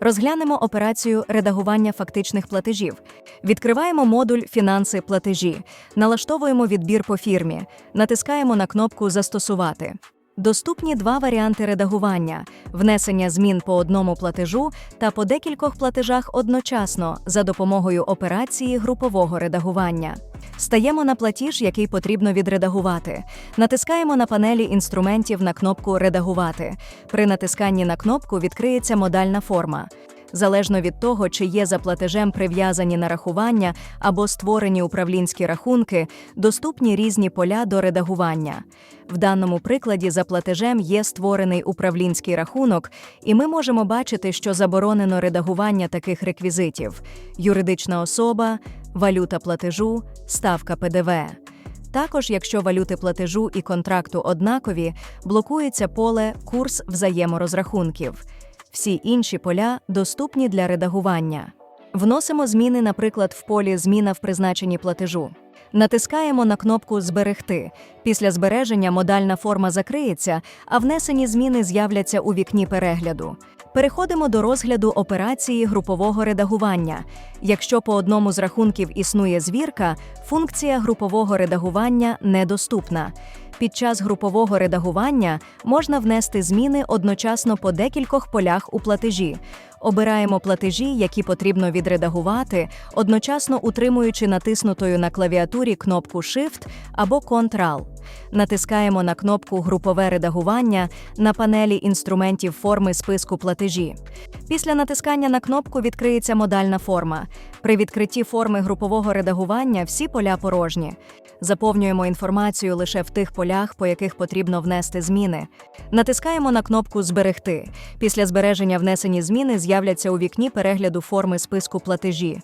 Розглянемо операцію редагування фактичних платежів. Відкриваємо модуль Фінанси платежі, налаштовуємо відбір по фірмі, натискаємо на кнопку Застосувати. Доступні два варіанти редагування: внесення змін по одному платежу та по декількох платежах одночасно за допомогою операції групового редагування. Стаємо на платіж, який потрібно відредагувати. Натискаємо на панелі інструментів на кнопку Редагувати. При натисканні на кнопку відкриється модальна форма. Залежно від того, чи є за платежем прив'язані нарахування або створені управлінські рахунки, доступні різні поля до редагування. В даному прикладі за платежем є створений управлінський рахунок, і ми можемо бачити, що заборонено редагування таких реквізитів: юридична особа, валюта платежу, ставка ПДВ. Також, якщо валюти платежу і контракту однакові, блокується поле Курс взаєморозрахунків. Всі інші поля доступні для редагування. Вносимо зміни, наприклад, в полі Зміна в призначенні платежу. Натискаємо на кнопку Зберегти. Після збереження модальна форма закриється, а внесені зміни з'являться у вікні перегляду. Переходимо до розгляду операції групового редагування. Якщо по одному з рахунків існує звірка, функція групового редагування недоступна. Під час групового редагування можна внести зміни одночасно по декількох полях у платежі. Обираємо платежі, які потрібно відредагувати, одночасно утримуючи натиснутою на клавіатурі кнопку Shift або Ctrl. Натискаємо на кнопку Групове редагування на панелі інструментів форми списку платежі. Після натискання на кнопку відкриється модальна форма. При відкритті форми групового редагування всі поля порожні. Заповнюємо інформацію лише в тих полях, по яких потрібно внести зміни. Натискаємо на кнопку Зберегти. Після збереження внесені зміни з'являться у вікні перегляду форми списку платежі.